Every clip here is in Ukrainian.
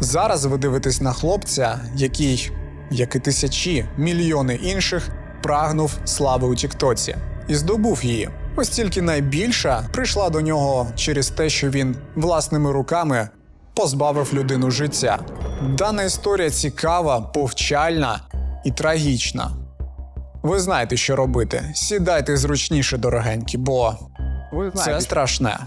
Зараз ви дивитесь на хлопця, який, як і тисячі, мільйони інших, прагнув слави у Тіктоці і здобув її. Ось тільки найбільша прийшла до нього через те, що він власними руками позбавив людину життя. Дана історія цікава, повчальна і трагічна. Ви знаєте, що робити. Сідайте зручніше, дорогенькі, бо це страшне.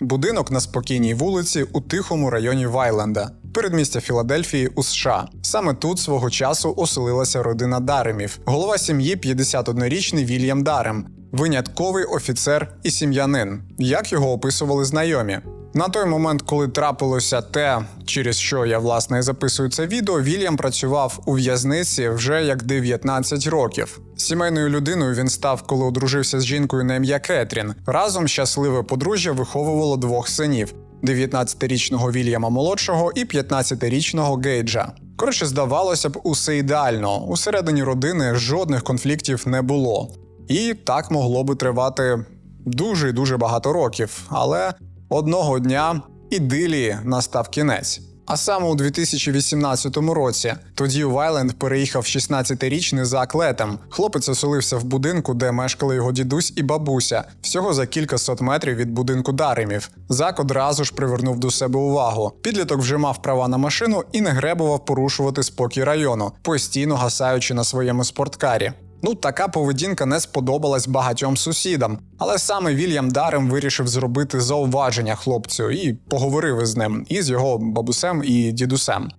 Будинок на спокійній вулиці у тихому районі Вайленда, передмістя Філадельфії у США. Саме тут свого часу оселилася родина Даремів. Голова сім'ї 51-річний Вільям Дарем, винятковий офіцер і сім'янин, як його описували знайомі. На той момент, коли трапилося те, через що я власне і записую це відео, Вільям працював у в'язниці вже як 19 років. Сімейною людиною він став, коли одружився з жінкою на ім'я Кетрін. Разом щасливе подружжя виховувало двох синів: 19-річного Вільяма молодшого і 15-річного Гейджа. Коротше, здавалося б, усе ідеально. Усередині родини жодних конфліктів не було. І так могло би тривати дуже і дуже багато років. Але одного дня ідилії настав кінець. А саме у 2018 році тоді Вайленд переїхав 16-річний Зак Летем. Хлопець оселився в будинку, де мешкали його дідусь і бабуся, всього за кілька сот метрів від будинку Даремів. Зак одразу ж привернув до себе увагу. Підліток вже мав права на машину і не гребував порушувати спокій району, постійно гасаючи на своєму спорткарі. Ну, така поведінка не сподобалась багатьом сусідам, але саме Вільям Дарем вирішив зробити зауваження хлопцю і поговорив із ним, і з його бабусем і дідусем.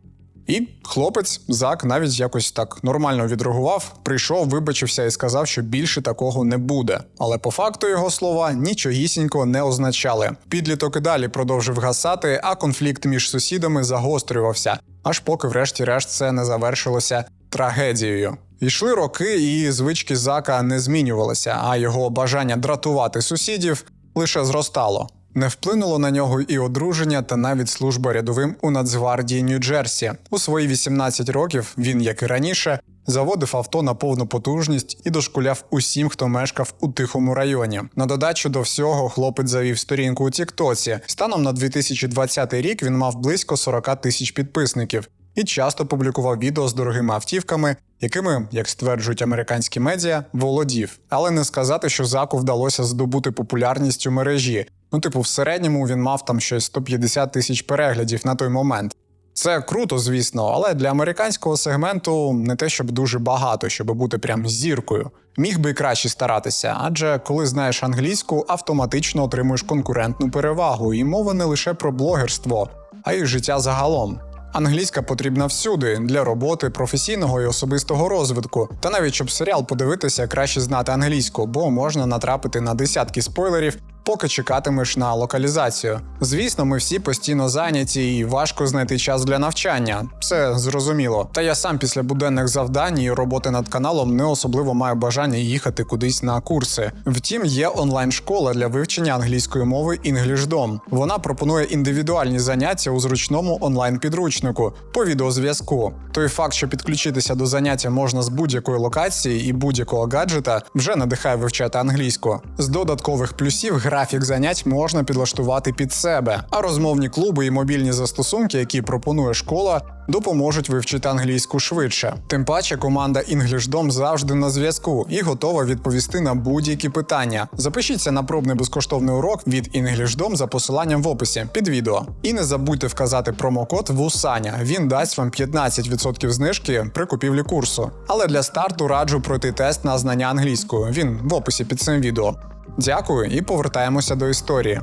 І хлопець Зак навіть якось так нормально відреагував, прийшов, вибачився і сказав, що більше такого не буде. Але по факту його слова нічогісінько не означали. Підліток і далі продовжив гасати, а конфлікт між сусідами загострювався, аж поки, врешті-решт, це не завершилося трагедією. Йшли роки, і звички Зака не змінювалися, а його бажання дратувати сусідів лише зростало. Не вплинуло на нього і одруження, та навіть служба рядовим у Нацгвардії Нью-Джерсі. У свої 18 років він, як і раніше, заводив авто на повну потужність і дошкуляв усім, хто мешкав у тихому районі. На додачу до всього, хлопець завів сторінку у Тіктоці. Станом на 2020 рік він мав близько 40 тисяч підписників і часто публікував відео з дорогими автівками, якими, як стверджують американські медіа, володів. Але не сказати, що заку вдалося здобути популярність у мережі. Ну, типу, в середньому він мав там щось 150 тисяч переглядів на той момент. Це круто, звісно, але для американського сегменту не те, щоб дуже багато, щоб бути прям зіркою. Міг би і краще старатися, адже коли знаєш англійську, автоматично отримуєш конкурентну перевагу, і мова не лише про блогерство, а й життя загалом. Англійська потрібна всюди для роботи, професійного і особистого розвитку. Та навіть щоб серіал подивитися, краще знати англійську, бо можна натрапити на десятки спойлерів, поки чекатимеш на локалізацію. Звісно, ми всі постійно зайняті і важко знайти час для навчання. Це зрозуміло. Та я сам після буденних завдань і роботи над каналом не особливо маю бажання їхати кудись на курси. Втім, є онлайн-школа для вивчення англійської мови EnglishDom. Вона пропонує індивідуальні заняття у зручному онлайн-підручнику по відеозв'язку. Той факт, що підключитися до заняття можна з будь-якої локації і будь-якого гаджета, вже надихає вивчати англійську. З додаткових плюсів графік занять можна підлаштувати під себе, а розмовні клуби і мобільні застосунки, які пропонує школа, допоможуть вивчити англійську швидше. Тим паче, команда EnglishDom завжди на зв'язку і готова відповісти на будь-які питання. Запишіться на пробний безкоштовний урок від EnglishDom за посиланням в описі під відео. І не забудьте вказати промокод ВУСАНЯ. Він дасть вам 15% знижки при купівлі курсу. Але для старту раджу пройти тест на знання англійської. Він в описі під цим відео. Дякую і повертаємося до історії.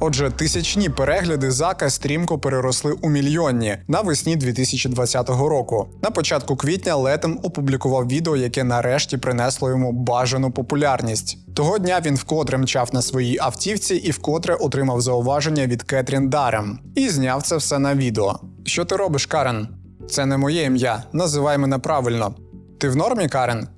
Отже, тисячні перегляди зака стрімко переросли у мільйонні навесні 2020 року. На початку квітня Летем опублікував відео, яке нарешті принесло йому бажану популярність. Того дня він вкотре мчав на своїй автівці і вкотре отримав зауваження від Кетрін Дарем і зняв це все на відео. Що ти робиш, Карен? Це не моє ім'я. Називай мене правильно. Ти в нормі, Карен?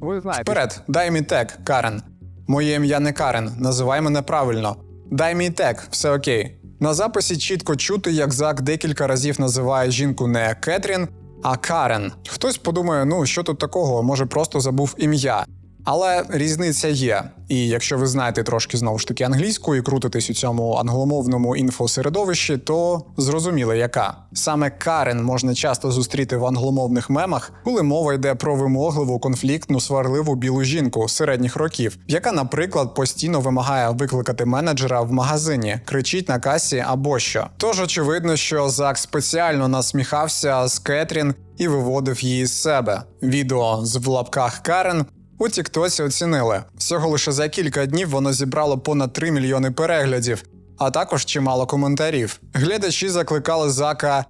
ви знаєте, Вперед, дай мій тег, Карен. Моє ім'я не Карен, називай мене правильно. Дай мій тег, все окей. На записі чітко чути, як Зак декілька разів називає жінку не Кетрін, а Карен. Хтось подумає, ну що тут такого, може просто забув ім'я. Але різниця є. І якщо ви знаєте трошки знову ж таки англійську і крутитесь у цьому англомовному інфосередовищі, то зрозуміли, яка саме Карен можна часто зустріти в англомовних мемах, коли мова йде про вимогливу, конфліктну, сварливу білу жінку середніх років, яка, наприклад, постійно вимагає викликати менеджера в магазині, кричить на касі або що. Тож очевидно, що Зак спеціально насміхався з Кетрін і виводив її з себе. Відео з в лапках Карен у Тіктосі оцінили. Всього лише за кілька днів воно зібрало понад 3 мільйони переглядів, а також чимало коментарів. Глядачі закликали Зака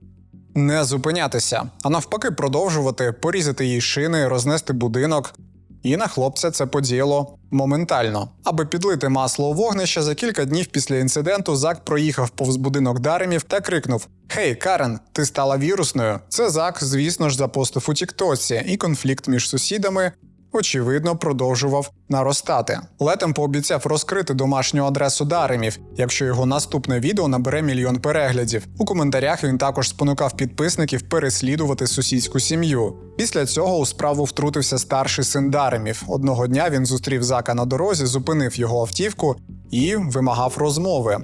не зупинятися, а навпаки, продовжувати, порізати їй шини, рознести будинок. І на хлопця це подіяло моментально. Аби підлити масло у вогнище, за кілька днів після інциденту Зак проїхав повз будинок Даремів та крикнув: Хей, Карен, ти стала вірусною. Це Зак, звісно ж, запостив у Тіктоці, і конфлікт між сусідами очевидно продовжував наростати. Летем пообіцяв розкрити домашню адресу Даремів, якщо його наступне відео набере мільйон переглядів. У коментарях він також спонукав підписників переслідувати сусідську сім'ю. Після цього у справу втрутився старший син Даремів. Одного дня він зустрів зака на дорозі, зупинив його автівку і вимагав розмови.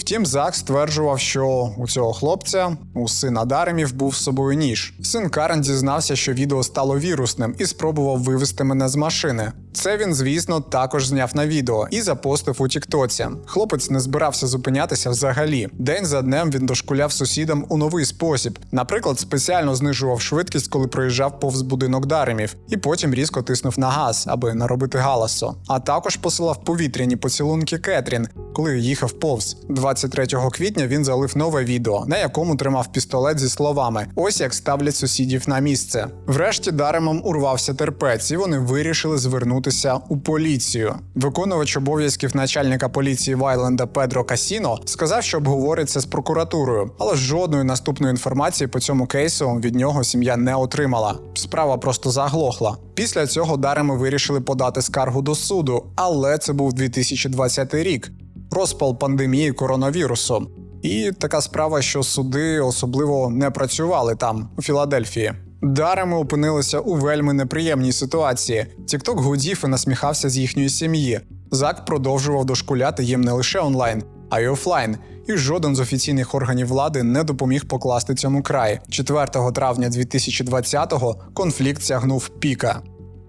Втім, Зак стверджував, що у цього хлопця, у сина Даремів, був з собою ніж. Син Карен дізнався, що відео стало вірусним, і спробував вивести мене з машини. Це він, звісно, також зняв на відео і запостив у Тіктоці. Хлопець не збирався зупинятися взагалі. День за днем він дошкуляв сусідам у новий спосіб. Наприклад, спеціально знижував швидкість, коли проїжджав повз будинок Даремів, і потім різко тиснув на газ, аби наробити галасу. А також посилав повітряні поцілунки Кетрін, коли їхав повз. 23 квітня він залив нове відео, на якому тримав пістолет зі словами: Ось як ставлять сусідів на місце. Врешті Даремом урвався терпець, і вони вирішили звернутися у поліцію. Виконувач обов'язків начальника поліції Вайленда Педро Касіно сказав, що обговориться з прокуратурою, але жодної наступної інформації по цьому кейсу від нього сім'я не отримала. Справа просто заглохла. Після цього Дареми вирішили подати скаргу до суду, але це був 2020 рік розпал пандемії коронавірусу. І така справа, що суди особливо не працювали там, у Філадельфії. Дарами опинилися у вельми неприємній ситуації. Тікток гудів і насміхався з їхньої сім'ї. Зак продовжував дошкуляти їм не лише онлайн, а й офлайн. І жоден з офіційних органів влади не допоміг покласти цьому край. 4 травня 2020-го конфлікт сягнув піка.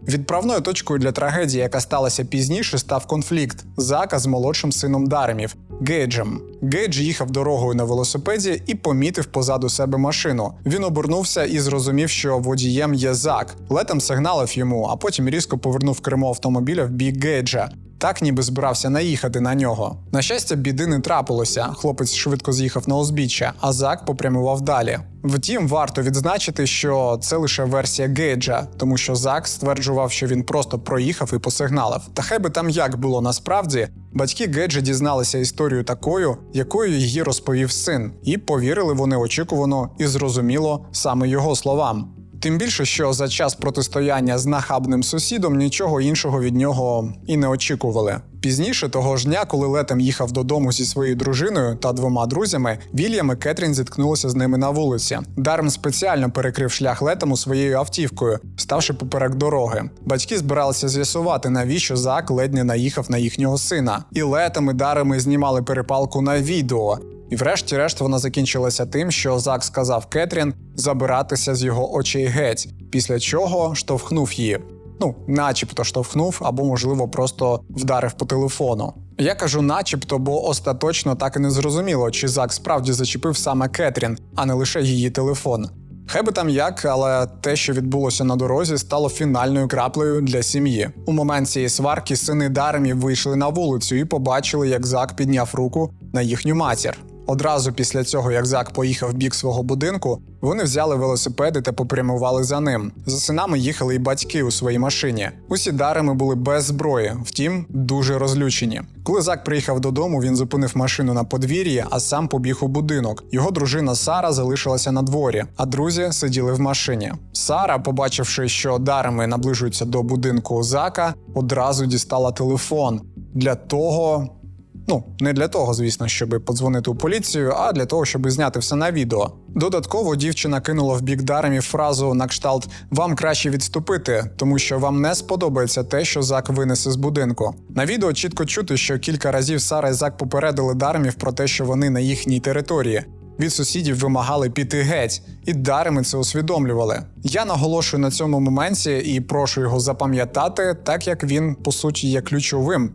Відправною точкою для трагедії, яка сталася пізніше, став конфлікт Зака з молодшим сином Даремів Гейджем. Гейдж їхав дорогою на велосипеді і помітив позаду себе машину. Він обернувся і зрозумів, що водієм є Зак. Летом сигналив йому, а потім різко повернув кермо автомобіля в бік Гейджа. Так ніби збирався наїхати на нього. На щастя, біди не трапилося. Хлопець швидко з'їхав на узбіччя, а Зак попрямував далі. Втім, варто відзначити, що це лише версія Гейджа, тому що Зак стверджував, що він просто проїхав і посигналив. Та хай би там як було насправді, батьки Гейджа дізналися історію такою, якою її розповів син, і повірили вони очікувано і зрозуміло саме його словам. Тим більше, що за час протистояння з нахабним сусідом нічого іншого від нього і не очікували. Пізніше того ж дня, коли Летем їхав додому зі своєю дружиною та двома друзями, Вільям і Кетрін зіткнулися з ними на вулиці. Дарм спеціально перекрив шлях Летему своєю автівкою, ставши поперек дороги. Батьки збиралися з'ясувати, навіщо Зак ледь не наїхав на їхнього сина. І Летем і Дарами знімали перепалку на відео. І врешті-решт вона закінчилася тим, що Зак сказав Кетрін забиратися з його очей геть, після чого штовхнув її. Ну, начебто штовхнув, або, можливо, просто вдарив по телефону. Я кажу, начебто, бо остаточно так і не зрозуміло, чи Зак справді зачепив саме Кетрін, а не лише її телефон. Хай би там як, але те, що відбулося на дорозі, стало фінальною краплею для сім'ї. У момент цієї сварки сини Даремів вийшли на вулицю і побачили, як Зак підняв руку на їхню матір. Одразу після цього, як Зак поїхав в бік свого будинку, вони взяли велосипеди та попрямували за ним. За синами їхали й батьки у своїй машині. Усі дарами були без зброї, втім, дуже розлючені. Коли Зак приїхав додому, він зупинив машину на подвір'ї, а сам побіг у будинок. Його дружина Сара залишилася на дворі, а друзі сиділи в машині. Сара, побачивши, що дарами наближуються до будинку Зака, одразу дістала телефон для того Ну, не для того, звісно, щоб подзвонити у поліцію, а для того, щоб зняти все на відео. Додатково дівчина кинула в бік Даремів фразу на кшталт Вам краще відступити, тому що вам не сподобається те, що Зак винесе з будинку. На відео чітко чути, що кілька разів Сара і Зак попередили Даремів про те, що вони на їхній території. Від сусідів вимагали піти геть, і Дареми це усвідомлювали. Я наголошую на цьому моменті і прошу його запам'ятати, так як він по суті є ключовим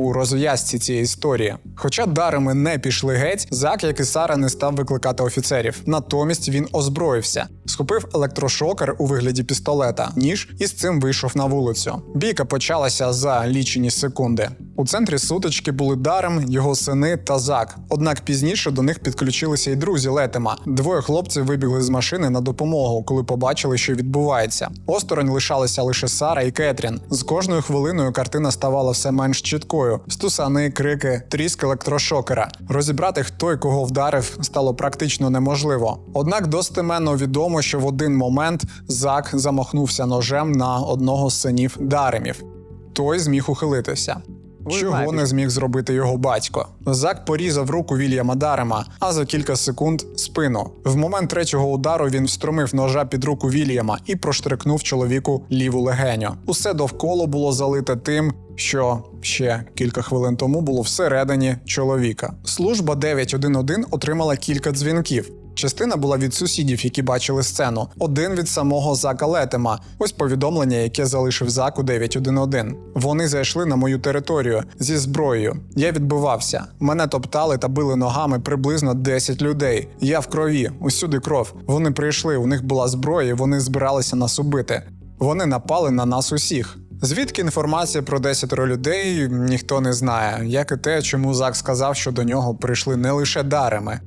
у розв'язці цієї історії. Хоча дарами не пішли геть, Зак, як і Сара, не став викликати офіцерів. Натомість він озброївся, схопив електрошокер у вигляді пістолета, ніж і з цим вийшов на вулицю. Бійка почалася за лічені секунди. У центрі сутички були Дарем, його сини та Зак. Однак пізніше до них підключилися й друзі Летема. Двоє хлопців вибігли з машини на допомогу, коли побачили, що відбувається. Осторонь лишалися лише Сара і Кетрін. З кожною хвилиною картина ставала все менш чіткою: стусани, крики, тріск електрошокера. Розібрати, хто й кого вдарив, стало практично неможливо. Однак достеменно відомо, що в один момент Зак замахнувся ножем на одного з синів Даремів. Той зміг ухилитися. Чого не зміг зробити його батько? Зак порізав руку Вільяма Дарема, а за кілька секунд спину. В момент третього удару він встромив ножа під руку Вільяма і проштрикнув чоловіку ліву легеню. Усе довкола було залите тим, що ще кілька хвилин тому було всередині чоловіка. Служба 911 отримала кілька дзвінків. Частина була від сусідів, які бачили сцену, один від самого Зака Летема. Ось повідомлення, яке залишив Зак у 911. Вони зайшли на мою територію зі зброєю. Я відбивався. Мене топтали та били ногами приблизно 10 людей. Я в крові, усюди кров. Вони прийшли, у них була зброя, і вони збиралися нас убити. Вони напали на нас усіх. Звідки інформація про 10 людей ніхто не знає, як і те, чому Зак сказав, що до нього прийшли не лише дареми.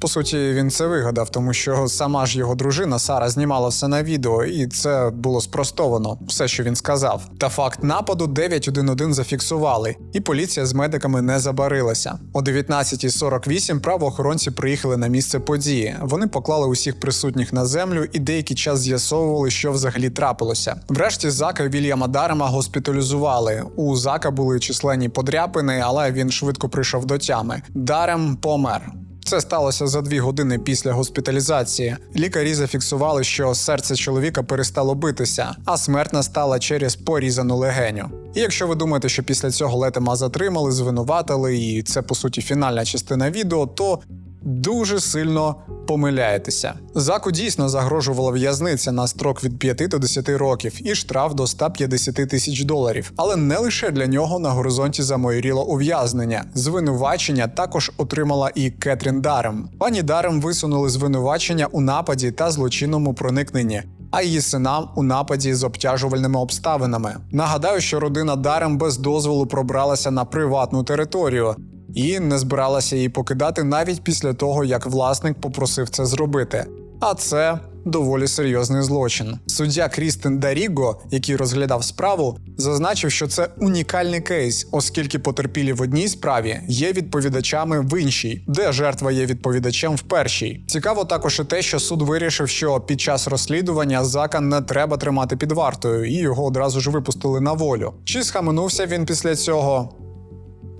По суті, він це вигадав, тому що сама ж його дружина Сара знімала все на відео, і це було спростовано, все, що він сказав. Та факт нападу 911 зафіксували, і поліція з медиками не забарилася. О 19.48 правоохоронці приїхали на місце події. Вони поклали усіх присутніх на землю і деякий час з'ясовували, що взагалі трапилося. Врешті Зака Вільяма Дарема госпіталізували. У Зака були численні подряпини, але він швидко прийшов до тями. Дарем помер. Це сталося за дві години після госпіталізації. Лікарі зафіксували, що серце чоловіка перестало битися, а смерть настала через порізану легеню. І якщо ви думаєте, що після цього летема затримали, звинуватили, і це по суті фінальна частина відео, то дуже сильно помиляєтеся. Заку дійсно загрожувала в'язниця на строк від 5 до 10 років і штраф до 150 тисяч доларів. Але не лише для нього на горизонті замоїріло ув'язнення. Звинувачення також отримала і Кетрін Дарем. Пані Дарем висунули звинувачення у нападі та злочинному проникненні. А її синам у нападі з обтяжувальними обставинами. Нагадаю, що родина Дарем без дозволу пробралася на приватну територію, і не збиралася її покидати навіть після того, як власник попросив це зробити. А це доволі серйозний злочин. Суддя Крістен Даріго, який розглядав справу, зазначив, що це унікальний кейс, оскільки потерпілі в одній справі є відповідачами в іншій, де жертва є відповідачем в першій. Цікаво також і те, що суд вирішив, що під час розслідування зака не треба тримати під вартою, і його одразу ж випустили на волю. Чи схаменувся він після цього?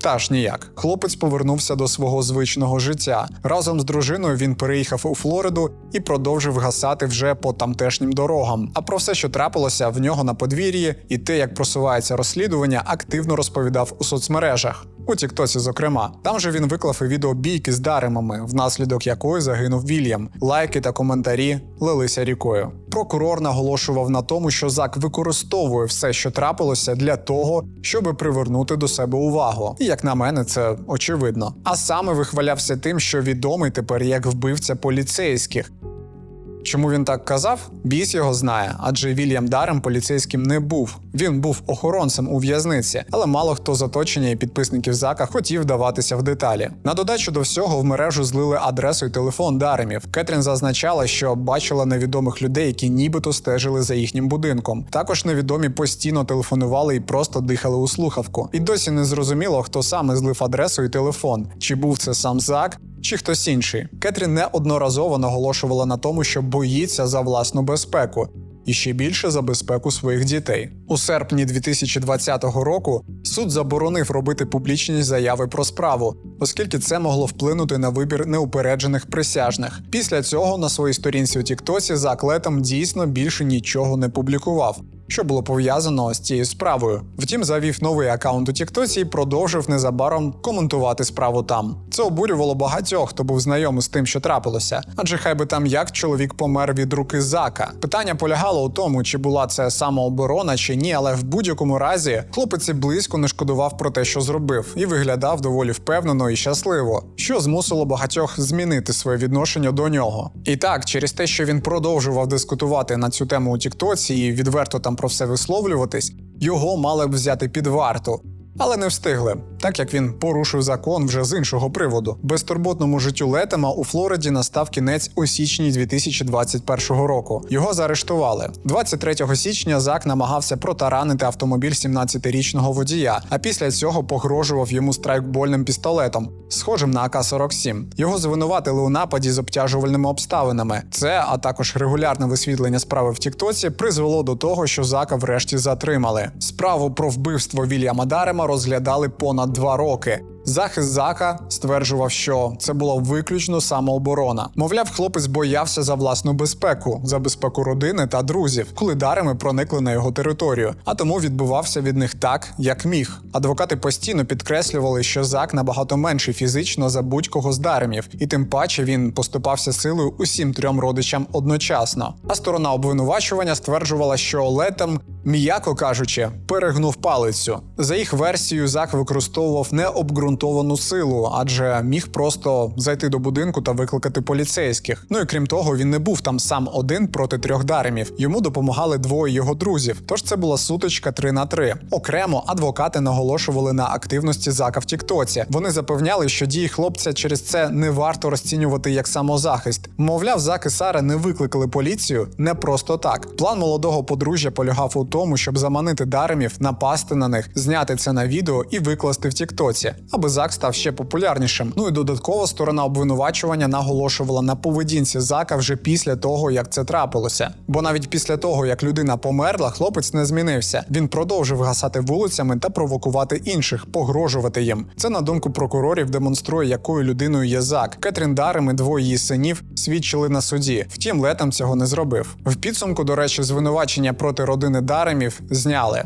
Та ж ніяк. Хлопець повернувся до свого звичного життя. Разом з дружиною він переїхав у Флориду і продовжив гасати вже по тамтешнім дорогам. А про все, що трапилося в нього на подвір'ї, і те, як просувається розслідування, активно розповідав у соцмережах. У Тіктосі, зокрема, там же він виклав і відео бійки з даремами, внаслідок якої загинув Вільям. Лайки та коментарі лилися рікою. Прокурор наголошував на тому, що Зак використовує все, що трапилося, для того, щоб привернути до себе увагу. І як на мене, це очевидно. А саме вихвалявся тим, що відомий тепер як вбивця поліцейських. Чому він так казав? Біс його знає, адже Вільям Дарем поліцейським не був. Він був охоронцем у в'язниці, але мало хто з оточення і підписників Зака хотів даватися в деталі. На додачу до всього в мережу злили адресу і телефон Даремів. Кетрін зазначала, що бачила невідомих людей, які нібито стежили за їхнім будинком. Також невідомі постійно телефонували і просто дихали у слухавку. І досі не зрозуміло, хто саме злив адресу і телефон, чи був це сам Зак, чи хтось інший. Кетрін неодноразово наголошувала на тому, що боїться за власну безпеку. і ще більше за безпеку своїх дітей. У серпні 2020 року суд заборонив робити публічні заяви про справу, оскільки це могло вплинути на вибір неупереджених присяжних. Після цього на своїй сторінці у Тіктосі Зак Летом дійсно більше нічого не публікував. Що було пов'язано з цією справою. Втім, завів новий аккаунт у Тіктоці і продовжив незабаром коментувати справу там. Це обурювало багатьох, хто був знайомий з тим, що трапилося. Адже хай би там як чоловік помер від руки зака. Питання полягало у тому, чи була це самооборона чи ні, але в будь-якому разі хлопець близько не шкодував про те, що зробив, і виглядав доволі впевнено і щасливо, що змусило багатьох змінити своє відношення до нього. І так, через те, що він продовжував дискутувати на цю тему у Тіктоці і відверто там про все висловлюватись, його мали б взяти під варту. Але не встигли, так як він порушив закон вже з іншого приводу. Безтурботному життю Летема у Флориді настав кінець у січні 2021 року. Його заарештували. 23 січня Зак намагався протаранити автомобіль 17-річного водія, а після цього погрожував йому страйкбольним пістолетом, схожим на АК-47. Його звинуватили у нападі з обтяжувальними обставинами. Це, а також регулярне висвітлення справи в Тіктоці, призвело до того, що Зака врешті затримали. Справу про вбивство Вільяма Дарема розглядали понад два роки. Захист Зака стверджував, що це була виключно самооборона. Мовляв, хлопець боявся за власну безпеку, за безпеку родини та друзів, коли дарами проникли на його територію, а тому відбувався від них так, як міг. Адвокати постійно підкреслювали, що Зак набагато менший фізично за будь-кого з даремів, і тим паче він поступався силою усім трьом родичам одночасно. А сторона обвинувачування стверджувала, що Летем, м'яко кажучи, перегнув палицю. За їх версією, Зак використовував необґрунтовану силу, адже міг просто зайти до будинку та викликати поліцейських. Ну і крім того, він не був там сам один проти трьох даремів. Йому допомагали двоє його друзів. Тож це була сутичка 3 на 3. Окремо адвокати наголошували на активності Зака в Тіктоці. Вони запевняли, що дії хлопця через це не варто розцінювати як самозахист. Мовляв, Зак і Сара не викликали поліцію не просто так. План молодого подружжя полягав у тому, щоб заманити даремів, напасти на них, зняти це на відео і викласти в Тіктоці, аби Зак став ще популярнішим. Ну і додатково сторона обвинувачування наголошувала на поведінці Зака вже після того, як це трапилося. Бо навіть після того, як людина померла, хлопець не змінився. Він продовжив гасати вулицями та провокувати інших, погрожувати їм. Це на думку прокурорів демонструє, якою людиною є Зак. Кетрін Дарем і двоє її синів свідчили на суді. Втім, летом цього не зробив. В підсумку, до речі, звинувачення проти родини Даремів зняли.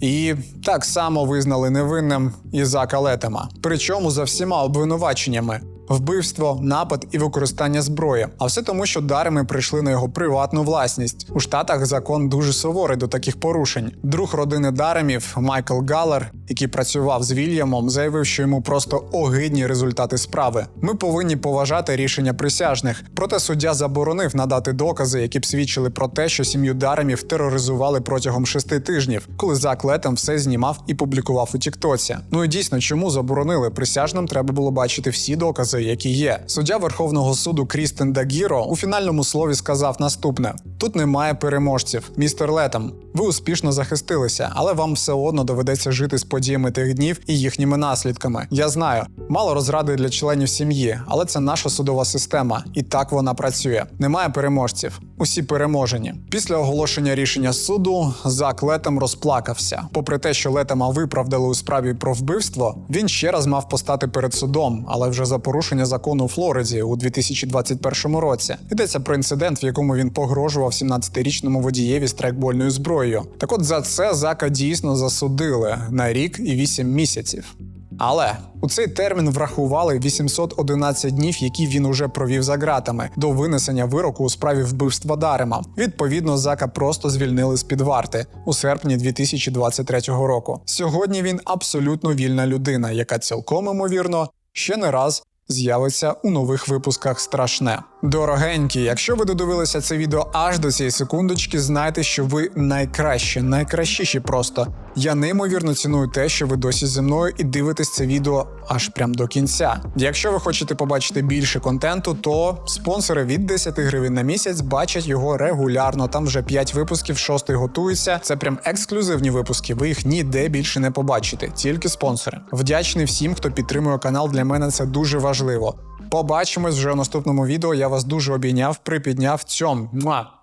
І так само визнали невинним Ізака Летема. Причому за всіма обвинуваченнями. Вбивство, напад і використання зброї. А все тому, що дарами прийшли на його приватну власність. У Штатах закон дуже суворий до таких порушень. Друг родини Даремів Майкл Галлер, який працював з Вільямом, заявив, що йому просто огидні результати справи. Ми повинні поважати рішення присяжних. Проте суддя заборонив надати докази, які б свідчили про те, що сім'ю Даремів тероризували протягом шести тижнів, коли Зак Летем все знімав і публікував у Тіктоці. Ну і дійсно, чому заборонили? Присяжним треба було бачити всі докази, які є. Суддя Верховного суду Крістен Дагіро у фінальному слові сказав наступне: тут немає переможців, містер Летем. Ви успішно захистилися, але вам все одно доведеться жити з подіями тих днів і їхніми наслідками. Я знаю, мало розради для членів сім'ї, але це наша судова система, і так вона працює. Немає переможців. Усі переможені. Після оголошення рішення суду Зак Летем розплакався. Попри те, що Летема виправдали у справі про вбивство, він ще раз мав постати перед судом, але вже за порушення закону у Флориді у 2021 році. Йдеться про інцидент, в якому він погрожував 17-річному водієві страйкбольною зброєю. Так от за це Зака дійсно засудили на рік і 8 місяців. Але у цей термін врахували 811 днів, які він уже провів за ґратами до винесення вироку у справі вбивства Дарема. Відповідно, зака просто звільнили з під варти у серпні 2023 року. Сьогодні він абсолютно вільна людина, яка цілком імовірно ще не раз з'явиться у нових випусках страшне. Дорогенькі, якщо ви додивилися це відео аж до цієї секундочки, знайте, що ви найкращі, найкращіші просто. Я неймовірно ціную те, що ви досі зі мною і дивитесь це відео аж прям до кінця. Якщо ви хочете побачити більше контенту, то спонсори від 10 гривень на місяць бачать його регулярно. Там вже 5 випусків, 6 готується. Це прям ексклюзивні випуски. Ви їх ніде більше не побачите, тільки спонсори. Вдячний всім, хто підтримує канал. Для мене це дуже важливо. Побачимось вже у наступному відео. Я вас дуже обійняв, припідняв. Цьом. Муа!